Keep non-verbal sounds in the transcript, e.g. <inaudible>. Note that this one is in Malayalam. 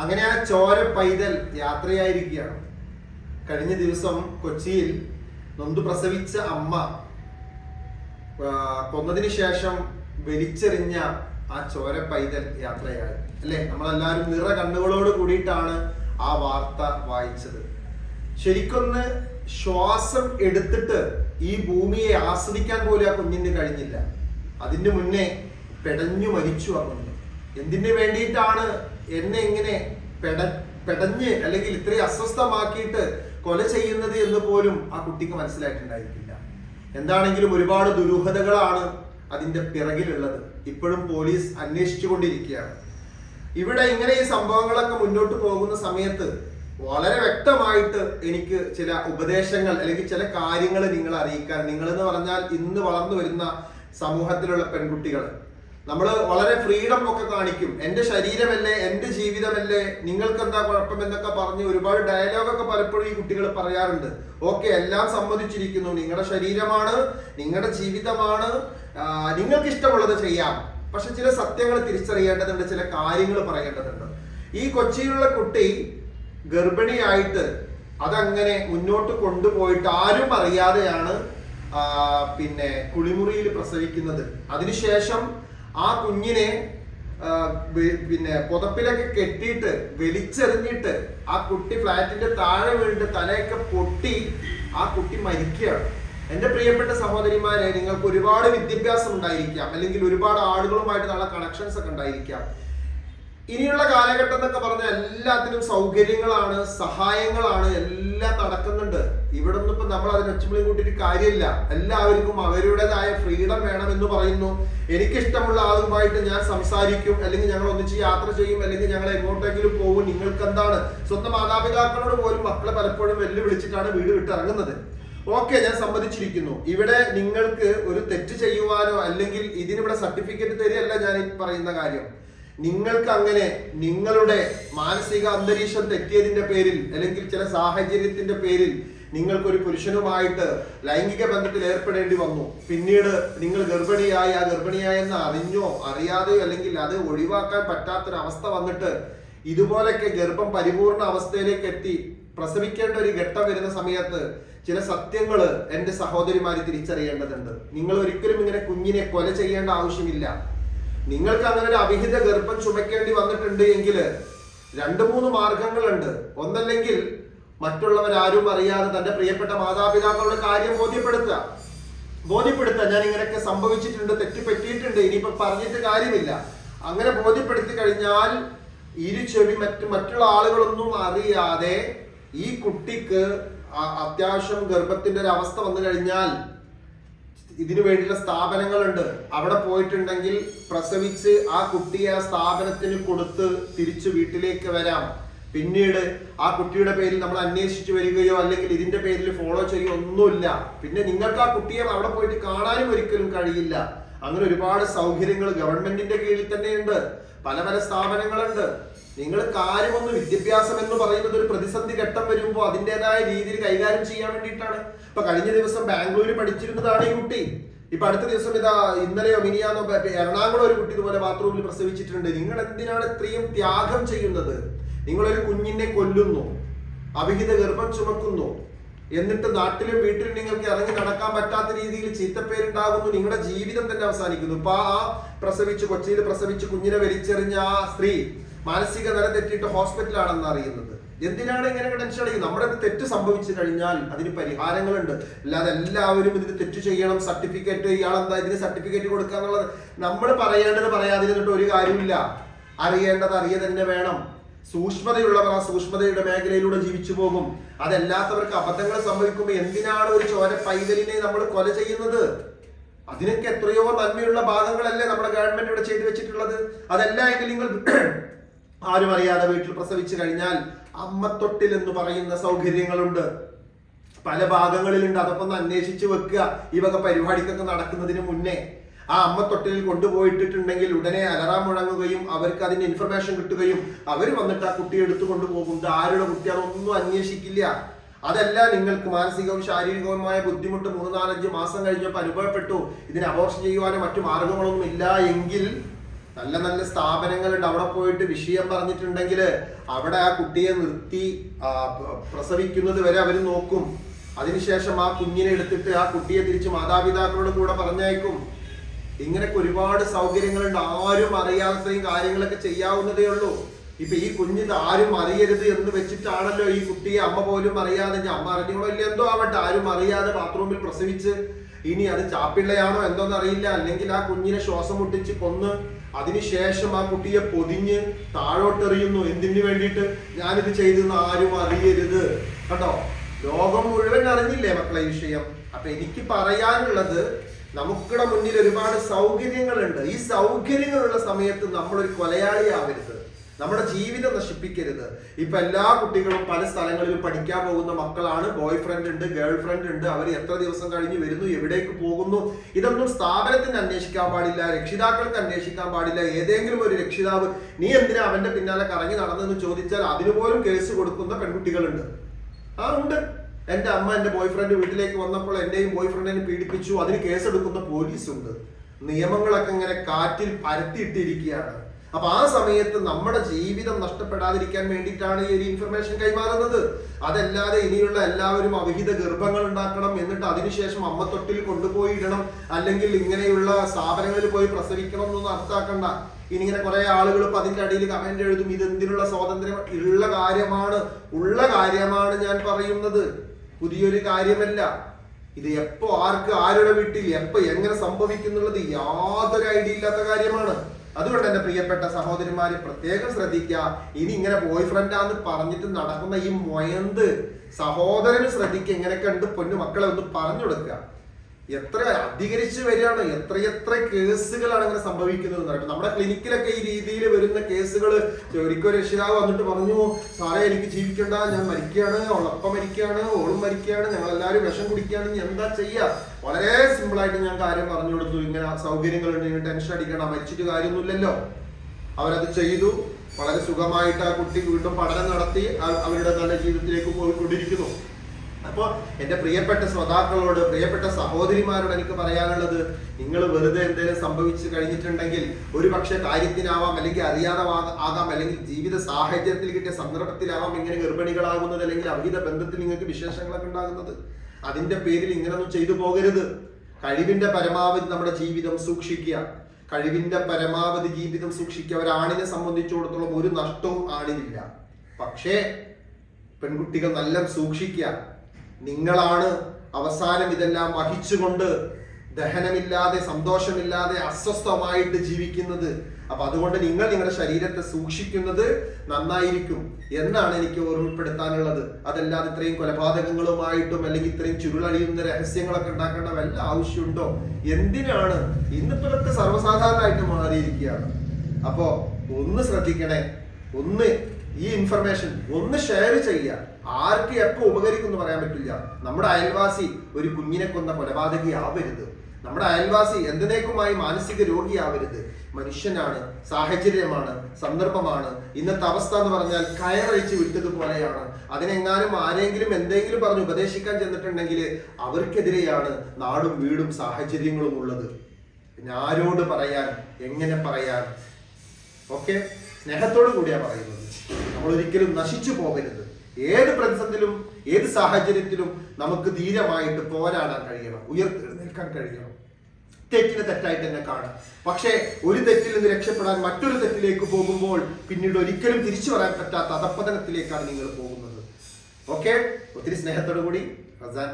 അങ്ങനെ ആ ചോര പൈതൽ യാത്രയായിരിക്കുകയാണ്. കഴിഞ്ഞ ദിവസം കൊച്ചിയിൽ നൊന്തു പ്രസവിച്ച അമ്മ കൊന്നതിന് ശേഷം വലിച്ചെറിഞ്ഞ ആ ചോര പൈതൽ യാത്രയായി. അല്ലെ? നമ്മളെല്ലാവരും നിറ കണ്ണുകളോട് കൂടിയിട്ടാണ് ആ വാർത്ത വായിച്ചത്. ശരിക്കൊന്ന് ശ്വാസം എടുത്തിട്ട് ഈ ഭൂമിയെ ആസ്വദിക്കാൻ പോലും ആ കുഞ്ഞിന് കഴിഞ്ഞില്ല. അതിന് മുന്നേ പെടഞ്ഞു മരിച്ചു ആ കുഞ്ഞ്. എന്തിനു വേണ്ടിയിട്ടാണ് എന്നെ ഇങ്ങനെ പെട പെടഞ്ഞ് അല്ലെങ്കിൽ ഇത്രയും അസ്വസ്ഥമാക്കിയിട്ട് കൊല ചെയ്യുന്നത് എന്ന് പോലും ആ കുട്ടിക്ക് മനസ്സിലായിട്ടുണ്ടായിരിക്കില്ല. എന്താണെങ്കിലും ഒരുപാട് ദുരൂഹതകളാണ് അതിന്റെ പിറകിലുള്ളത്. ഇപ്പോഴും പോലീസ് അന്വേഷിച്ചു കൊണ്ടിരിക്കുകയാണ് ഇവിടെ ഇങ്ങനെ ഈ സംഭവങ്ങളൊക്കെ മുന്നോട്ട് പോകുന്ന സമയത്ത് വളരെ വ്യക്തമായിട്ട് എനിക്ക് ചില ഉപദേശങ്ങൾ അല്ലെങ്കിൽ ചില കാര്യങ്ങൾ നിങ്ങൾ അറിയിക്കാൻ നിങ്ങൾ എന്ന് പറഞ്ഞാൽ ഇന്ന് വളർന്നു വരുന്ന സമൂഹത്തിലുള്ള പെൺകുട്ടികൾ നമ്മൾ വളരെ ഫ്രീഡം ഒക്കെ കാണിക്കും. എന്റെ ശരീരമല്ലേ എന്റെ ജീവിതമല്ലേ നിങ്ങൾക്ക് എന്താ കുഴപ്പം എന്നൊക്കെ പറഞ്ഞ് ഒരുപാട് ഡയലോഗൊക്കെ പലപ്പോഴും ഈ കുട്ടികൾ പറയാറുണ്ട്. ഓക്കെ എല്ലാം സമ്മതിച്ചിരിക്കുന്നു നിങ്ങളുടെ ശരീരമാണ് നിങ്ങളുടെ ജീവിതമാണ് നിങ്ങൾക്ക് ഇഷ്ടമുള്ളത് ചെയ്യാം. പക്ഷെ ചില സത്യങ്ങൾ തിരിച്ചറിയേണ്ടതുണ്ട് ചില കാര്യങ്ങൾ പറയേണ്ടതുണ്ട്. ഈ കൊച്ചിയിലുള്ള കുട്ടി ഗർഭിണിയായിട്ട് അതങ്ങനെ മുന്നോട്ട് കൊണ്ടുപോയിട്ട് ആരും അറിയാതെയാണ് പിന്നെ കുളിമുറിയിൽ പ്രസവിക്കുന്നത്. അതിനുശേഷം ആ കുഞ്ഞിനെ പിന്നെ പുതപ്പിലൊക്കെ കെട്ടിയിട്ട് വലിച്ചെറിഞ്ഞിട്ട് ആ കുട്ടി ഫ്ലാറ്റിന്റെ താഴെ വീണിട്ട് തലയൊക്കെ പൊട്ടി ആ കുട്ടി മരിക്കുകയാണ്. എന്റെ പ്രിയപ്പെട്ട സഹോദരിമാരെ നിങ്ങൾക്ക് ഒരുപാട് വിദ്യാഭ്യാസം ഉണ്ടായിരിക്കാം. അല്ലെങ്കിൽ ഒരുപാട് ആളുകളുമായിട്ട് നല്ല കണക്ഷൻസ് ഒക്കെ ഉണ്ടായിരിക്കാം. ഇനിയുള്ള കാലഘട്ടം എന്നൊക്കെ പറഞ്ഞാൽ എല്ലാത്തിനും സൗകര്യങ്ങളാണ് സഹായങ്ങളാണ് എല്ലാം നടക്കുന്നുണ്ട്. ഇവിടെ ഒന്നും ഇപ്പൊ നമ്മൾ അതിന് ഒച്ചമുളി കൂട്ടിയിട്ട് കാര്യമില്ല. എല്ലാവർക്കും അവരുടേതായ ഫ്രീഡം വേണം എന്ന് പറയുന്നു. എനിക്കിഷ്ടമുള്ള ആളുമായിട്ട് ഞാൻ സംസാരിക്കും അല്ലെങ്കിൽ ഞങ്ങൾ ഒന്നിച്ച് യാത്ര ചെയ്യും അല്ലെങ്കിൽ ഞങ്ങൾ എങ്ങോട്ടെങ്കിലും പോകും നിങ്ങൾക്ക് എന്താണ് സ്വന്തം മാതാപിതാക്കളോട് പോലും മക്കളെ പലപ്പോഴും വെല്ലുവിളിച്ചിട്ടാണ് വീട് വിട്ട് ഇറങ്ങുന്നത്. ഓക്കെ ഞാൻ സമ്മതിച്ചിരിക്കുന്നു. ഇവിടെ നിങ്ങൾക്ക് ഒരു തെറ്റ് ചെയ്യുവാനോ അല്ലെങ്കിൽ ഇതിനിവിടെ സർട്ടിഫിക്കറ്റ് തരികയല്ല ഞാൻ ഈ പറയുന്ന കാര്യം. നിങ്ങൾക്ക് അങ്ങനെ നിങ്ങളുടെ മാനസിക അന്തരീക്ഷം തെറ്റിയതിന്റെ പേരിൽ അല്ലെങ്കിൽ ചില സാഹചര്യത്തിന്റെ പേരിൽ നിങ്ങൾക്കൊരു പുരുഷനുമായിട്ട് ലൈംഗിക ബന്ധത്തിൽ ഏർപ്പെടേണ്ടി വന്നു. പിന്നീട് നിങ്ങൾ ഗർഭിണിയായി ആ ഗർഭിണിയായെന്ന് അറിഞ്ഞോ അറിയാതെയോ അല്ലെങ്കിൽ അത് ഒഴിവാക്കാൻ പറ്റാത്തൊരവസ്ഥ വന്നിട്ട് ഇതുപോലൊക്കെ ഗർഭം പരിപൂർണ അവസ്ഥയിലേക്ക് എത്തി പ്രസവിക്കേണ്ട ഒരു ഘട്ടം വരുന്ന സമയത്ത് ചില സത്യങ്ങൾ എന്റെ സഹോദരിമാര് തിരിച്ചറിയേണ്ടതുണ്ട്. നിങ്ങൾ ഒരിക്കലും ഇങ്ങനെ കുഞ്ഞിനെ കൊല ചെയ്യേണ്ട ആവശ്യമില്ല. നിങ്ങൾക്ക് അങ്ങനെ ഒരു അവിഹിത ഗർഭം ചുമക്കേണ്ടി വന്നിട്ടുണ്ട് എങ്കിൽ രണ്ട് മൂന്ന് മാർഗങ്ങളുണ്ട്. ഒന്നല്ലെങ്കിൽ മറ്റുള്ളവർ ആരും അറിയാതെ തന്റെ പ്രിയപ്പെട്ട മാതാപിതാക്കളുടെ കാര്യം ബോധ്യപ്പെടുത്തുക. ബോധ്യപ്പെടുത്തുക. ഞാൻ ഇങ്ങനെയൊക്കെ സംഭവിച്ചിട്ടുണ്ട് തെറ്റുപറ്റിയിട്ടുണ്ട് ഇനിയിപ്പോ പറഞ്ഞിട്ട് കാര്യമില്ല. അങ്ങനെ ബോധ്യപ്പെടുത്തി കഴിഞ്ഞാൽ ഇരു ചെവി മറ്റു മറ്റുള്ള ആളുകളൊന്നും അറിയാതെ ഈ കുട്ടിക്ക് അത്യാവശ്യം ഗർഭത്തിന്റെ ഒരു അവസ്ഥ വന്നു കഴിഞ്ഞാൽ ഇതിനു വേണ്ടിയുള്ള സ്ഥാപനങ്ങളുണ്ട്. അവിടെ പോയിട്ടുണ്ടെങ്കിൽ പ്രസവിച്ച് ആ കുട്ടിയെ ആ സ്ഥാപനത്തിന് കൊടുത്ത് തിരിച്ചു വീട്ടിലേക്ക് വരാം. പിന്നീട് ആ കുട്ടിയുടെ പേരിൽ നമ്മൾ അന്വേഷിച്ചു വരികയോ അല്ലെങ്കിൽ ഇതിന്റെ പേരിൽ ഫോളോ ചെയ്യുകയോ ഒന്നുമില്ല. പിന്നെ നിങ്ങൾക്ക് ആ കുട്ടിയെ അവിടെ പോയിട്ട് കാണാനും ഒരിക്കലും കഴിയില്ല. അങ്ങനെ ഒരുപാട് സൗകര്യങ്ങൾ ഗവൺമെന്റിന്റെ കീഴിൽ തന്നെയുണ്ട്. പല പല സ്ഥാപനങ്ങളുണ്ട്. നിങ്ങൾ കാര്യമൊന്നും വിദ്യാഭ്യാസം എന്ന് പറയുന്നത് ഒരു പ്രതിസന്ധി ഘട്ടം വരുമ്പോൾ അതിന്റെതായ രീതിയിൽ കൈകാര്യം ചെയ്യാൻ വേണ്ടിയിട്ടാണ്. ഇപ്പൊ കഴിഞ്ഞ ദിവസം ബാംഗ്ലൂരിൽ പഠിച്ചിരുന്നതാണ് ഈ കുട്ടി. ഇപ്പൊ അടുത്ത ദിവസം ഇതാ ഇന്നലെയോ മിനിയാന്നോ എറണാകുളം ഒരു കുട്ടി ഇതുപോലെ ബാത്റൂമിൽ പ്രസവിച്ചിട്ടുണ്ട്. നിങ്ങൾ എന്തിനാണ് ഇത്രയും ത്യാഗം ചെയ്യുന്നത്? നിങ്ങളൊരു കുഞ്ഞിനെ കൊല്ലുന്നു. അവിഹിത ഗർഭം ചുമക്കുന്നു. എന്നിട്ട് നാട്ടിലും വീട്ടിലും നിങ്ങൾക്ക് ഇറങ്ങി നടക്കാൻ പറ്റാത്ത രീതിയിൽ ചീത്തപ്പേരുണ്ടാകുന്നു. നിങ്ങളുടെ ജീവിതം തന്നെ അവസാനിക്കുന്നു. ഇപ്പൊ ആ പ്രസവിച്ച് കൊച്ചിയിൽ പ്രസവിച്ച് കുഞ്ഞിനെ വലിച്ചെറിഞ്ഞ ആ സ്ത്രീ മാനസിക നില തെറ്റിയിട്ട് ഹോസ്പിറ്റലാണെന്ന് അറിയുന്നത്. എന്തിനാണ് ഇങ്ങനെ ടെൻഷൻ അടിക്കുന്നത്? നമ്മുടെ തെറ്റ് സംഭവിച്ചു കഴിഞ്ഞാൽ അതിന് പരിഹാരങ്ങളുണ്ട്. അല്ലാതെ എല്ലാവരും ഇതിന് തെറ്റ് ചെയ്യണം. സർട്ടിഫിക്കറ്റ് ഇയാളെന്താ ഇതിന് സർട്ടിഫിക്കറ്റ് കൊടുക്കുക എന്നുള്ളത് നമ്മൾ പറയേണ്ടത് പറയാതിരുന്നിട്ട് ഒരു കാര്യമില്ല അറിയേണ്ടത് അറിയ തന്നെ വേണം. സൂക്ഷ്മതയുള്ളവർ ആ സൂക്ഷ്മതയുടെ മേഖലയിലൂടെ ജീവിച്ചു പോകും. അതല്ലാത്തവർക്ക് അബദ്ധങ്ങൾ സംഭവിക്കുമ്പോൾ എന്തിനാണ് ഒരു ചോര പൈതലിനെ നമ്മൾ കൊല ചെയ്യുന്നത്? അതിനൊക്കെ എത്രയോ നന്മയുള്ള ഭാഗങ്ങളല്ലേ നമ്മുടെ ഗവൺമെന്റ് ഇവിടെ ചെയ്തു വെച്ചിട്ടുള്ളത്. അതല്ല എങ്കിൽ നിങ്ങൾ <clears throat> ആരും അറിയാതെ വീട്ടിൽ പ്രസവിച്ചു കഴിഞ്ഞാൽ അമ്മത്തൊട്ടിൽ എന്ന് പറയുന്ന സൗകര്യങ്ങളുണ്ട്. പല ഭാഗങ്ങളിലുണ്ട്. അതൊക്കെ ഒന്ന് അന്വേഷിച്ച് വെക്കുക. ഇവക വക പരിപാടിക്കൊക്കെ നടക്കുന്നതിന് മുന്നേ ആ അമ്മ തൊട്ടിലിൽ കൊണ്ടുപോയിട്ടിട്ടുണ്ടെങ്കിൽ ഉടനെ അലറാം മുഴങ്ങുകയും അവർക്ക് അതിന്റെ ഇൻഫർമേഷൻ കിട്ടുകയും അവർ വന്നിട്ട് ആ കുട്ടിയെ എടുത്തു കൊണ്ടുപോകും. ഇത് ആരുടെ കുട്ടിയാണെന്നൊന്നും അന്വേഷിക്കില്ല. അതല്ല നിങ്ങൾക്ക് മാനസികവും ശാരീരികവുമായ ബുദ്ധിമുട്ട് മൂന്ന് നാലഞ്ച് മാസം കഴിഞ്ഞപ്പോൾ അനുഭവപ്പെട്ടു. ഇതിനെ അബോർഷൻ ചെയ്യുവാനോ മറ്റു മാർഗങ്ങളൊന്നും ഇല്ല എങ്കിൽ നല്ല നല്ല സ്ഥാപനങ്ങളുണ്ട്. അവിടെ പോയിട്ട് വിഷയം പറഞ്ഞിട്ടുണ്ടെങ്കിൽ അവിടെ ആ കുട്ടിയെ നിർത്തി പ്രസവിക്കുന്നത് വരെ അവർ നോക്കും. അതിനുശേഷം ആ കുഞ്ഞിനെ എടുത്തിട്ട് ആ കുട്ടിയെ തിരിച്ച് മാതാപിതാക്കളുടെ കൂടെ പറഞ്ഞയക്കും. ഇങ്ങനെയൊക്കെ ഒരുപാട് സൗകര്യങ്ങളുണ്ട്. ആരും അറിയാത്തയും കാര്യങ്ങളൊക്കെ ചെയ്യാവുന്നതേ ഉള്ളൂ. ഇപ്പൊ ഈ കുഞ്ഞിത് ആരും അറിയരുത് എന്ന് വെച്ചിട്ടാണല്ലോ ഈ കുട്ടിയെ അമ്മ പോലും അറിയാതെ ഞാൻ അമ്മ അറിഞ്ഞോളോ ഇല്ല? എന്തോ ആവട്ടെ ആരും അറിയാതെ ബാത്റൂമിൽ പ്രസവിച്ച് ഇനി അത് ചാപ്പിള്ളയാണോ എന്തോന്ന് അറിയില്ല. അല്ലെങ്കിൽ ആ കുഞ്ഞിനെ ശ്വാസം മുട്ടിച്ച് കൊന്ന് അതിനുശേഷം ആ കുട്ടിയെ പൊതിഞ്ഞ് താഴോട്ടെറിയുന്നു. എന്തിനു വേണ്ടിയിട്ട്? ഞാനിത് ചെയ്തെന്ന് ആരും അറിയരുത്. കേട്ടോ ലോകം മുഴുവൻ അറിഞ്ഞില്ലേ മക്കളെ ഈ വിഷയം? അപ്പൊ എനിക്ക് പറയാനുള്ളത് നമുക്കിടെ മുന്നിൽ ഒരുപാട് സൗകര്യങ്ങളുണ്ട്. ഈ സൗകര്യങ്ങളുള്ള സമയത്ത് നമ്മളൊരു കൊലയാളിയാവരുത്. നമ്മുടെ ജീവിതം നശിപ്പിക്കരുത്. ഇപ്പൊ എല്ലാ കുട്ടികളും പല സ്ഥലങ്ങളിലും പഠിക്കാൻ പോകുന്ന മക്കളാണ്. ബോയ് ഫ്രണ്ട് ഉണ്ട് ഗേൾ ഫ്രണ്ട് ഉണ്ട്. അവർ എത്ര ദിവസം കഴിഞ്ഞ് വരുന്നു എവിടേക്ക് പോകുന്നു? ഇതൊന്നും സ്ഥാപനത്തിന് അന്വേഷിക്കാൻ പാടില്ല രക്ഷിതാക്കൾക്ക് അന്വേഷിക്കാൻ പാടില്ല. ഏതെങ്കിലും ഒരു രക്ഷിതാവ് നീ എന്തിനാ അവന്റെ പിന്നാലെ കറങ്ങി നടന്നെന്ന് ചോദിച്ചാൽ അതിനുപോലും കേസ് കൊടുക്കുന്ന പെൺകുട്ടികളുണ്ട്. ആ ഉണ്ട്. എന്റെ അമ്മ എന്റെ ബോയ് ഫ്രണ്ട് വീട്ടിലേക്ക് വന്നപ്പോൾ എന്റെയും ബോയ് ഫ്രണ്ടിനെ പീഡിപ്പിച്ചു. അതിന് കേസെടുക്കുന്ന പോലീസ് ഉണ്ട് നിയമങ്ങളൊക്കെ ഇങ്ങനെ കാറ്റിൽ പരത്തിയിട്ടിരിക്കുകയാണ്. അപ്പൊ ആ സമയത്ത് നമ്മുടെ ജീവിതം നഷ്ടപ്പെടാതിരിക്കാൻ വേണ്ടിയിട്ടാണ് ഈ ഒരു ഇൻഫർമേഷൻ കൈമാറുന്നത്. അതല്ലാതെ ഇനിയുള്ള എല്ലാവരും അവിഹിത ഗർഭങ്ങൾ ഉണ്ടാക്കണം എന്നിട്ട് അതിനുശേഷം അമ്മ തൊട്ടിൽ കൊണ്ടുപോയി ഇടണം. അല്ലെങ്കിൽ ഇങ്ങനെയുള്ള സ്ഥാപനങ്ങളിൽ പോയി പ്രസവിക്കണം എന്നൊന്നും ഇനി ഇങ്ങനെ കുറെ ആളുകൾ ഇപ്പൊ അതിന്റെ അടിയിൽ കമന്റ് എഴുതും. ഇത് എന്തിനുള്ള സ്വാതന്ത്ര്യം? ഉള്ള കാര്യമാണ്. ഉള്ള കാര്യമാണ് ഞാൻ പറയുന്നത്. പുതിയൊരു കാര്യമല്ല. ഇത് എപ്പോ ആർക്ക് ആരുടെ വീട്ടിൽ എപ്പോ എങ്ങനെ സംഭവിക്കുന്നുള്ളത് യാതൊരു ഐഡിയ ഇല്ലാത്ത കാര്യമാണ്. അതുകൊണ്ട് എന്റെ പ്രിയപ്പെട്ട സഹോദരിമാരെ പ്രത്യേകം ശ്രദ്ധിക്കുക ഇനി ഇങ്ങനെ ബോയ് ഫ്രണ്ടാന്ന് പറഞ്ഞിട്ട് നടക്കുന്ന ഈ മൊയന്ത് സഹോദരന് ശ്രദ്ധിക്കുക എങ്ങനെയൊക്കെ ഉണ്ട് പൊന്നു മക്കളെ ഒന്ന് പറഞ്ഞു കൊടുക്കുക എത്ര അധികരിച്ച് വരികയാണ്. എത്രയെത്ര കേസുകളാണ് ഇങ്ങനെ സംഭവിക്കുന്നത് എന്ന് നമ്മുടെ ക്ലിനിക്കിലൊക്കെ ഈ രീതിയിൽ വരുന്ന കേസുകൾ ഒരിക്കൽ രക്ഷിതാവ് വന്നിട്ട് പറഞ്ഞു സാറേ എനിക്ക് ജീവിക്കണ്ട. ഞാൻ മരിക്കുകയാണ്. ഉളപ്പം മരിക്കുകയാണ്. ഓളും മരിക്കുകയാണ്. ഞങ്ങൾ എല്ലാവരും വിഷം കുടിക്കുകയാണ്. ഇനി എന്താ ചെയ്യുക വളരെ സിമ്പിൾ ആയിട്ട് ഞാൻ കാര്യം പറഞ്ഞു കൊടുത്തു. ഇങ്ങനെ സൗകര്യങ്ങളുണ്ട്. ടെൻഷൻ അടിക്കണം മരിച്ചിട്ട് കാര്യമൊന്നുമില്ലല്ലോ. അവരത് ചെയ്തു. വളരെ സുഖമായിട്ട് ആ കുട്ടി വീണ്ടും പഠനം നടത്തി. അവരുടെ നല്ല ജീവിതത്തിലേക്ക് പോയിക്കൊണ്ടിരിക്കുന്നു. അപ്പോൾ എന്റെ പ്രിയപ്പെട്ട ശ്രോതാക്കളോട് പ്രിയപ്പെട്ട സഹോദരിമാരോട് എനിക്ക് പറയാനുള്ളത് നിങ്ങൾ വെറുതെ എന്തെങ്കിലും സംഭവിച്ചു കഴിഞ്ഞിട്ടുണ്ടെങ്കിൽ ഒരു പക്ഷെ കാര്യത്തിനാവാം അല്ലെങ്കിൽ അറിയാതെ ആകാം അല്ലെങ്കിൽ ജീവിത സാഹചര്യത്തിൽ കിട്ടിയ സന്ദർഭത്തിലാവാം ഇങ്ങനെ ഗർഭിണികളാകുന്നത് അല്ലെങ്കിൽ അവിഹിത ബന്ധത്തിൽ നിങ്ങൾക്ക് വിശേഷങ്ങളൊക്കെ ഉണ്ടാകുന്നത്. അതിന്റെ പേരിൽ ഇങ്ങനൊന്നും ചെയ്തു പോകരുത്. കഴിവിന്റെ പരമാവധി നമ്മുടെ ജീവിതം സൂക്ഷിക്കുക. കഴിവിന്റെ പരമാവധി ജീവിതം സൂക്ഷിക്കുക. ഒരാണിനെ സംബന്ധിച്ചിടത്തോളം ഒരു നഷ്ടവും ആണിനില്ല. പക്ഷേ പെൺകുട്ടികൾ നല്ല സൂക്ഷിക്കുക. നിങ്ങളാണ് അവസാനം ഇതെല്ലാം വഹിച്ചുകൊണ്ട് ദഹനമില്ലാതെ സന്തോഷമില്ലാതെ അസ്വസ്ഥമായിട്ട് ജീവിക്കുന്നത്. അപ്പൊ അതുകൊണ്ട് നിങ്ങൾ നിങ്ങളുടെ ശരീരത്തെ സൂക്ഷിക്കുന്നത് നന്നായിരിക്കും എന്നാണ് എനിക്ക് ഓർമ്മപ്പെടുത്താനുള്ളത്. അതല്ലാതെ ഇത്രയും കൊലപാതകങ്ങളുമായിട്ടും അല്ലെങ്കിൽ ഇത്രയും ചുരുളഴിയുന്ന രഹസ്യങ്ങളൊക്കെ ഉണ്ടാക്കേണ്ട വല്ല ആവശ്യമുണ്ടോ? എന്തിനാണ്? ഇന്നിപ്പോ ഇതൊക്കെ സർവസാധാരണമായിട്ട് മാറിയിരിക്കുകയാണ്. അപ്പോ ഒന്ന് ശ്രദ്ധിക്കണേ. ഒന്ന് ഈ ഇൻഫർമേഷൻ ഒന്ന് ഷെയർ ചെയ്യുക. ആർക്ക് എപ്പോ ഉപകരിക്കുമെന്ന് പറയാൻ പറ്റില്ല. നമ്മുടെ അയൽവാസി ഒരു കുഞ്ഞിനെ കൊന്ന കൊലപാതകയാവരുത്. നമ്മുടെ അയൽവാസി എന്തിനേക്കുമായി മാനസിക രോഗിയാവരുത്. മനുഷ്യനാണ് സാഹചര്യമാണ് സന്ദർഭമാണ്. ഇന്നത്തെ അവസ്ഥ എന്ന് പറഞ്ഞാൽ കയറഴിച്ച് വിട്ടതുപോലെയാണ് അതിനെങ്ങാനും ആരെങ്കിലും എന്തെങ്കിലും പറഞ്ഞ് ഉപദേശിക്കാൻ ചെന്നിട്ടുണ്ടെങ്കിൽ അവർക്കെതിരെയാണ് നാടും വീടും സാഹചര്യങ്ങളും ഉള്ളത്. പിന്നെ ആരോട് പറയാൻ എങ്ങനെ പറയാൻ? ഓക്കെ? സ്നേഹത്തോടു കൂടിയാണ് പറയുന്നത്. നമ്മൾ ഒരിക്കലും നശിച്ചു പോകരുത്. ഏത് പ്രതിസന്ധിയിലും ഏത് സാഹചര്യത്തിലും നമുക്ക് ധീരമായിട്ട് പോരാടാൻ കഴിയണം ഉയർത്തെഴുന്നേൽക്കാൻ കഴിയണം. തെറ്റിനെ തെറ്റായിട്ട് തന്നെ കാണാം. പക്ഷേ ഒരു തെറ്റിൽ നിന്ന് രക്ഷപ്പെടാൻ മറ്റൊരു തെറ്റിലേക്ക് പോകുമ്പോൾ പിന്നീട് ഒരിക്കലും തിരിച്ചു വരാൻ പറ്റാത്ത അധപ്പതനത്തിലേക്കാണ് നിങ്ങൾ പോകുന്നത്. ഓക്കെ? ഒത്തിരി സ്നേഹത്തോടു കൂടി റസാൻ